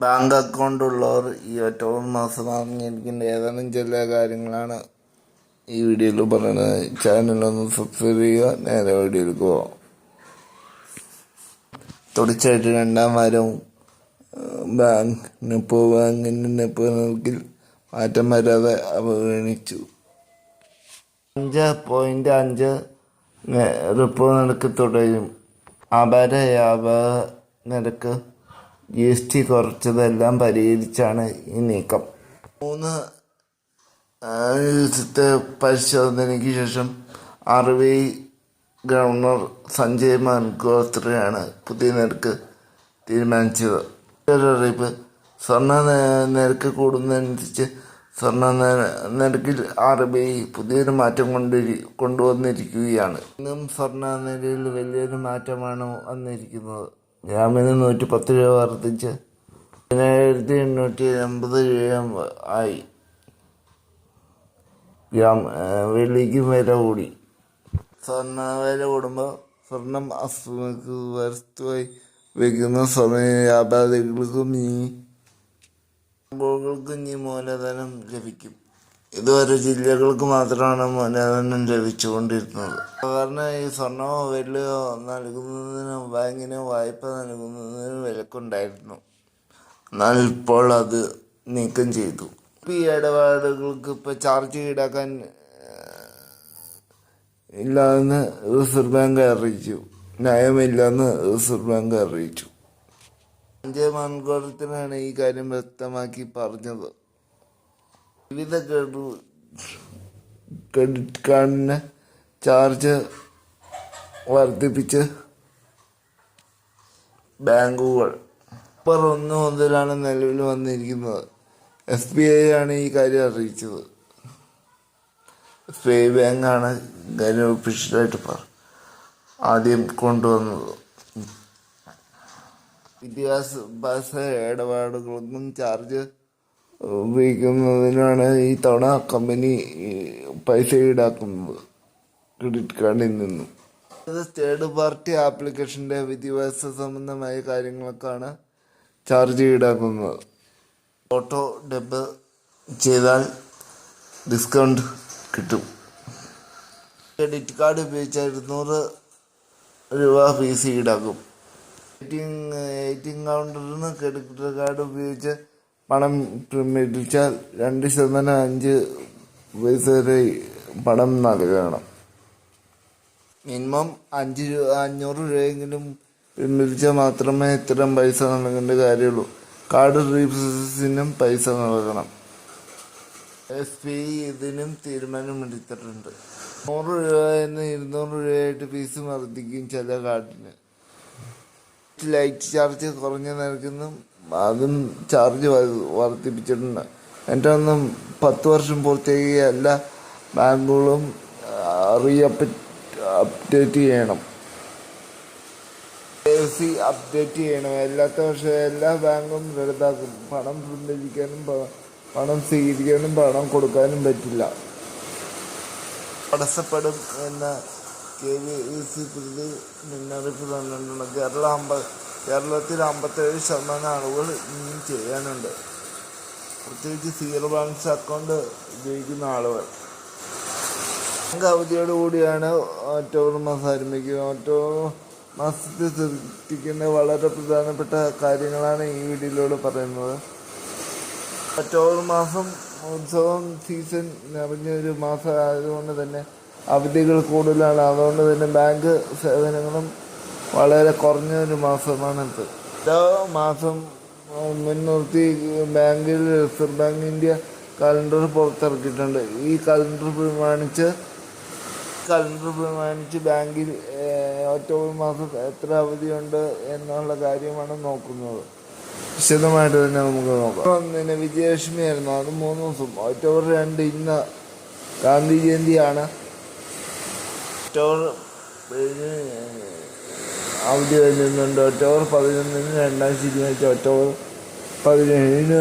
Bank account ഉള്ളവർ ഈ October മാസം അറിഞ്ഞിരിക്കേണ്ട ഏതാനും ചില കാര്യങ്ങളാണ് ഈ വീഡിയോയിൽ പറയുന്നത്. ചാനലൊന്ന് സബ്സ്ക്രൈബ് ചെയ്യുക നേരെ വീഡിയോയിലേക്ക് എടുക്കുക തുടർച്ചയായിട്ട് രണ്ടാം വാരവും ബാങ്ക് നെപ്പോ ബാങ്കിന്റെ നെപ്പോ നിരക്കിൽ മാറ്റം വരാതെ അവഗണിച്ചു. അഞ്ച് പോയിന്റ് അഞ്ച് റിപ്പോ നിരക്ക് തുടരും അപര വ്യാപാര നിരക്ക് ജി എസ് ടി കുറച്ചതെല്ലാം പരിഹരിച്ചാണ് ഈ നീക്കം. മൂന്ന് ദിവസത്തെ പരിശോധനയ്ക്ക് ശേഷം R B I governor Sanjay മൻഗോത്രയാണ് പുതിയ നിരക്ക് തീരുമാനിച്ചത്. അറിയിപ്പ് സ്വർണ നിരക്ക് കൂടുന്നതനുസരിച്ച് സ്വർണ നിരക്കിൽ ആർ ബി ഐ പുതിയൊരു മാറ്റം കൊണ്ടിരി കൊണ്ടുവന്നിരിക്കുകയാണ്. ഇന്നും സ്വർണ നിരയിൽ വലിയൊരു മാറ്റമാണ് വന്നിരിക്കുന്നത്? ഗ്രാമിന് നൂറ്റി പത്ത് രൂപ വർദ്ധിച്ച് പതിനായിരത്തി എണ്ണൂറ്റി എൺപത് രൂപ ആയി. ഗ്രാം ആ, വെള്ളിക്ക് വില കൂടി. സ്വർണ വില കൂടുമ്പോൾ സ്വർണം അസുഖങ്ങൾക്ക് വസ്തുവായി വയ്ക്കുന്ന സ്വർണ വ്യാപാരികൾക്കും ഈ ബാങ്കുകൾക്കും ഈ മൂലധനം ലഭിക്കും. ഇതുവരെ ജില്ലകൾക്ക് മാത്രമാണ് മൂലധനം ലഭിച്ചുകൊണ്ടിരുന്നത്. സാധാരണ ഈ സ്വർണമോ വെള്ളിയോ നൽകുന്നതിനും ബാങ്കിന് വായ്പ നൽകുന്നതിനും വിലക്കുണ്ടായിരുന്നു. എന്നാൽ ഇപ്പോൾ അത് നീക്കം ചെയ്തു. ഈ ഇടപാടുകൾക്ക് ഇപ്പോൾ ചാർജ് ഈടാക്കാൻ ഇല്ലാന്ന് റിസർവ് ബാങ്ക് അറിയിച്ചു. നയമില്ലെന്ന് റിസർവ് ബാങ്ക് അറിയിച്ചു. സഞ്ജയ് മൺകോടത്തിനാണ് ഈ കാര്യം വ്യക്തമാക്കി പറഞ്ഞത്. വിവിധ ക്രെഡി- ക്രെഡിറ്റ് കാർഡിന് ചാർജ് വർദ്ധിപ്പിച്ച് ബാങ്കുകൾ നവംബർ ഒന്ന് മുതലാണ് നിലവിൽ വന്നിരിക്കുന്നത്. എസ് ബി ഐ ആണ് ഈ കാര്യം അറിയിച്ചത്. എസ് ബി ഐ ബാങ്കാണ് കാര്യം ഒഫീഷ്യലായിട്ട് പറ ആദ്യം കൊണ്ടുവന്നത്. വിദ്യാഭ്യാസ ഇടപാടുകൾക്കും ചാർജ് ഉപയോഗിക്കുന്നതിനാണ് ഈ തവണ കമ്പനി പൈസ ഈടാക്കുന്നത് ക്രെഡിറ്റ് കാർഡിൽ നിന്നും. തേർഡ് പാർട്ടി ആപ്ലിക്കേഷന്റെ വിദ്യാഭ്യാസ സംബന്ധമായ കാര്യങ്ങൾക്കാണ് ചാർജ് ഈടാക്കുന്നത്. ഓട്ടോ ഡെബ് ചെയ്താൽ ഡിസ്കൗണ്ട് കിട്ടും. ക്രെഡിറ്റ് കാർഡ് ഉപയോഗിച്ചാൽ ഇരുന്നൂറ് രൂപ ഫീസ് ഈടാക്കും. എ ടി എം കൗണ്ടറിൽ നിന്ന് ക്രെഡിറ്റ് കാർഡ് ഉപയോഗിച്ച് പണം മേടിച്ചാൽ രണ്ട് ശതമാനം അഞ്ച് പൈസ വരെ പണം നൽകണം. മിനിമം അഞ്ച് രൂപ അഞ്ഞൂറ് രൂപയെങ്കിലും പിൻവലിച്ചാൽ മാത്രമേ ഇത്തരം പൈസ നൽകേണ്ട കാര്യമുള്ളൂ. കാർഡ് റീപ്രസസിനും പൈസ നൽകണം. എസ് പി ഇതിനും തീരുമാനമെടുത്തിട്ടുണ്ട്. നൂറ് രൂപ എന്ന് ഇരുന്നൂറ് രൂപയായിട്ട് ഫീസ് വർദ്ധിക്കും ചില കാർഡിന്. ലൈറ്റ് ചാർജ് കുറഞ്ഞ നിരക്കിന്നും അതും ചാർജ് വർദ്ധിപ്പിച്ചിട്ടുണ്ട്. എന്റെ ഒന്നും പത്ത് വർഷം പൂർത്തിയാക്കിയ എല്ലാ ബാങ്കുകളും റീ അപ്ഡേറ്റ് ചെയ്യണം. കെ സി അപ്ഡേറ്റ് ചെയ്യണം. എല്ലാത്ത വർഷം എല്ലാ ബാങ്കും റദ്ദാക്കും പണം പിൻവലിക്കാനും പണം സ്വീകരിക്കാനും പണം കൊടുക്കാനും പറ്റില്ല. തടസ്സപ്പെടും എന്ന കെ വി സി പ്രതി മുന്നറിയിപ്പ് തന്നിട്ടുണ്ട്. കേരള അമ്പ കേരളത്തിൽ അമ്പത്തേഴ് ശതമാനം ആളുകൾ ഇനിയും ചെയ്യാനുണ്ട്. പ്രത്യേകിച്ച് സീറോ ബാലൻസ് അക്കൗണ്ട് ഉപയോഗിക്കുന്ന ആളുകൾ. ബാങ്ക് അവധിയോട് കൂടിയാണ് മാസം ആരംഭിക്കുക. ഒക്ടോബർ മാസത്തിൽ ശ്രദ്ധിക്കുന്ന വളരെ പ്രധാനപ്പെട്ട കാര്യങ്ങളാണ് ഈ വീഡിയോയിലൂടെ പറയുന്നത്. ഒക്ടോബർ മാസം ഉത്സവം സീസൺ നിറഞ്ഞ ഒരു മാസം ആയതുകൊണ്ട് തന്നെ അവധികൾ കൂടുതലാണ്. അതുകൊണ്ട് തന്നെ ബാങ്ക് സേവനങ്ങളും വളരെ കുറഞ്ഞ ഒരു മാസമാണിത്. ഓരോ മാസം മുൻനിർത്തി ബാങ്കിൽ റിസർവ് ബാങ്ക് ഇന്ത്യ കലണ്ടർ പുറത്തിറക്കിയിട്ടുണ്ട്. ഈ കലണ്ടർ പ്രമാണിച്ച് കലണ്ടർ പ്രമാണിച്ച് ബാങ്കിൽ ഒക്ടോബർ മാസം എത്ര അവധിയുണ്ട് എന്നുള്ള കാര്യമാണ് നോക്കുന്നത്. വിശദമായിട്ട് തന്നെ നമുക്ക് നോക്കാം. ഒന്നിന് ആയിരുന്നു. അത് മൂന്ന് ദിവസം. ഒക്ടോബർ രണ്ട് ഇന്ന് ഗാന്ധി ജയന്തിയാണ് ഒക്ടോബർ അവധി വരുന്നുണ്ട്. ഒക്ടോബർ പതിനൊന്നിന് രണ്ടാം ശനിയാഴ്ച. ഒക്ടോബർ പതിനേഴിന്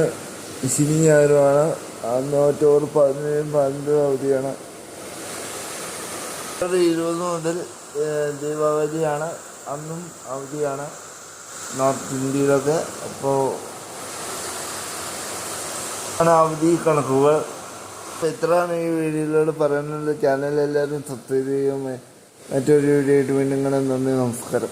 ശനി ഞായറുമാണ് അന്ന് ഒക്ടോബർ പതിനേഴും പന്ത്രണ്ടും അവധിയാണ്. ഇരുപത് മുതൽ ദീപാവലിയാണ്. അന്നും അവധിയാണ് നോർത്ത് ഇന്ത്യയിലൊക്കെ. അപ്പോൾ ആണ് അവധി കണക്കുകൾ. അപ്പോൾ ഇത്രയാണ് ഈ വീഡിയോയിലൂടെ പറയാനുള്ളത്. ചാനൽ എല്ലാവരും സബ്സ്ക്രൈബ് ചെയ്യുമ്പോൾ മറ്റൊരു വീഡിയോ ആയിട്ട് വീണ്ടും കാണാൻ നന്ദി നമസ്കാരം.